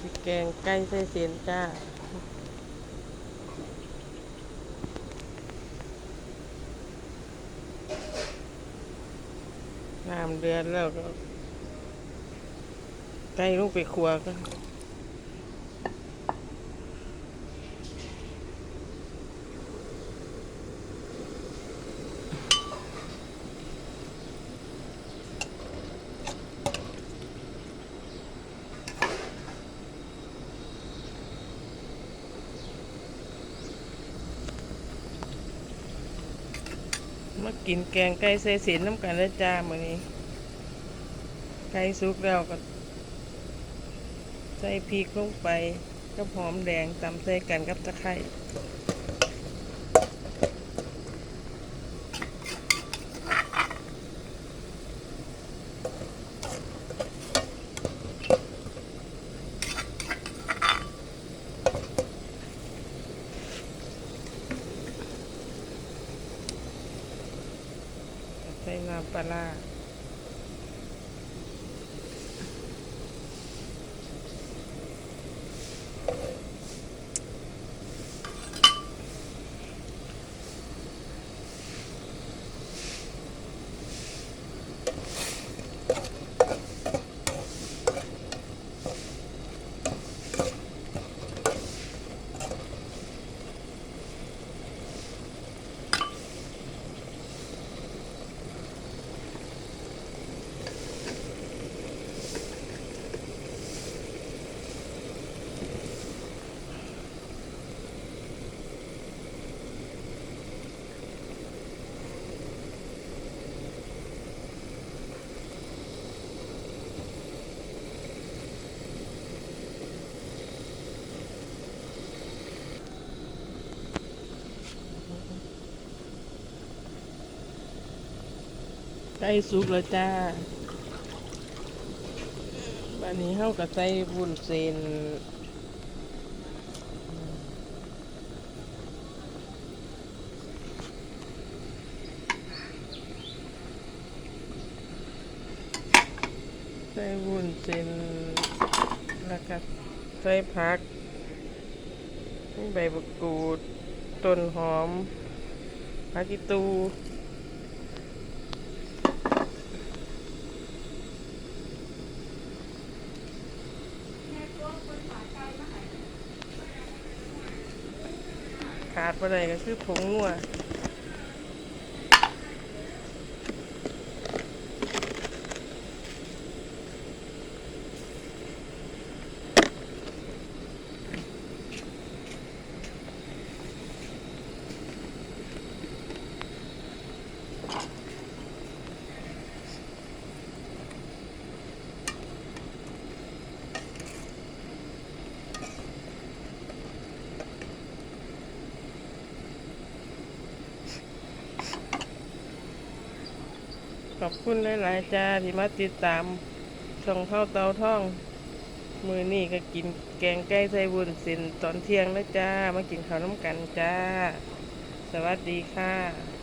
สิแกงไก่ใส่เสียนจ้าน้ำเดือดแล้วก็ไก่ลูกไปครัวกัน มากินแกงไก่ใส่เสียนน้ำกันแล้วจ้ามื้อนี้ ไก่สุกแล้วก็ใส่พริกลงไปกับหอมแดงตำใส่กันกับตะไคร้ ใส่น้ำปลา ร้าไก่สุกแล้วจ้าบันนี้เฮากับใส่วุ้นเส้นใส่วุ้นเส้นแล้วก็ใส่ผักใบมะกรูด ต้นหอมผักอีตู ขาดไปเลยก็คือผงนัว ขอบคุณหลายๆจ้าที่มาติดตามช่องเข้าเตาท่อง มือนี่ก็กินแกงไก่ใส่วุ้นเส้นตอนเที่ยงนะจ้า มากินข้าวน้ำกันจ้า สวัสดีค่ะ